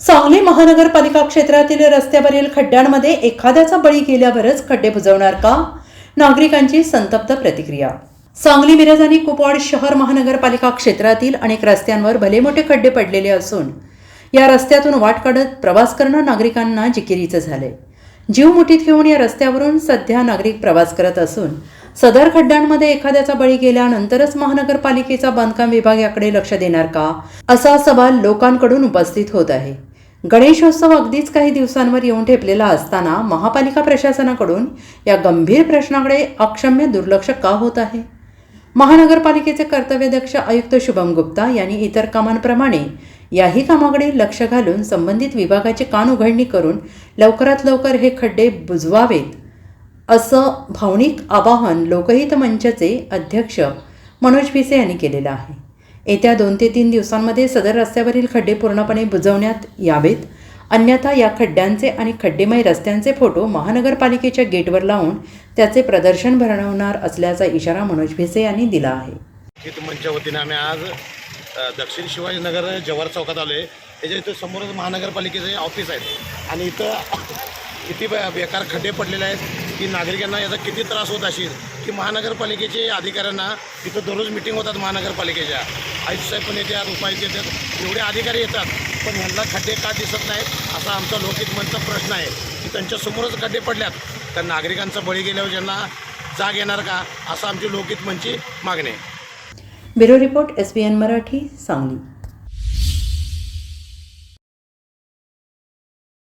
सांगली महानगरपालिका क्षेत्रातील रस्त्यावरील खड्ड्यांमध्ये एखाद्याचा बळी गेल्यावरच खड्डे बुजवणार का? नागरिकांची संतप्त प्रतिक्रिया. सांगली मिरज आणि कुपवाड शहर महानगरपालिका क्षेत्रातील अनेक रस्त्यांवर भले मोठे खड्डे पडलेले असून या रस्त्यातून वाट काढत प्रवास करणं नागरिकांना जिकिरीचं झालंय. जीव मुठीत घेऊन या रस्त्यावरून सध्या नागरिक प्रवास करत असून सदर खड्ड्यांमध्ये एखाद्याचा बळी गेल्यानंतरच महानगरपालिकेचा बांधकाम विभाग याकडे लक्ष देणार का? असा सवाल लोकांकडून उपस्थित होत आहे. गणेशोत्सव अगदीच काही दिवसांवर येऊन ठेपलेला असताना महापालिका प्रशासनाकडून या गंभीर प्रश्नाकडे अक्षम्य दुर्लक्ष का होत आहे? महानगरपालिकेचे कर्तव्यदक्ष आयुक्त शुभम गुप्ता यांनी इतर कामांप्रमाणे याही कामाकडे लक्ष घालून संबंधित विभागाची कान उघडणी करून लवकरात लवकर हे खड्डे बुजवावेत असं भावनिक आवाहन लोकहित मंचचे अध्यक्ष मनोज भिसे यांनी केलेलं आहे. येत्या दोन ते तीन दिवसांमध्ये सदर रस्त्यावरील खड्डे पूर्णपणे बुजवण्यात यावेत. अन्यथा या खड्ड्यांचे आणि खड्डेमय रस्त्यांचे फोटो महानगरपालिकेच्या गेटवर लावून त्याचे प्रदर्शन भरवणार असल्याचा इशारा मनोज भिसे यांनी दिला आहे. हित मंचच्या वतीने आम्ही आज दक्षिण शिवाजीनगर जव्हार चौकात आलो आहे त्याच्या इथं समोरच महानगरपालिकेचे ऑफिस आहेत. आणि इथं किती बेकार खड्डे पडलेले आहेत. की नागरिकांना याचा किती त्रास होत असेल की महानगरपालिकेचे अधिकाऱ्यांना इथं दररोज मिटिंग होतात महानगरपालिकेच्या. आयुक्त साहेब पण येतात उपायुक्त येतात एवढे अधिकारी येतात पण ह्यांना खड्डे का दिसत नाहीत? असा आमचा लोकहित प्रश्न आहे. की त्यांच्यासमोरच खड्डे पडल्यात. तर नागरिकांचा बळी गेल्यावर ज्यांना जाग येणार का? असं आमची लोकहित मागणी आहे. Bureau report S B N Marathi Sangli.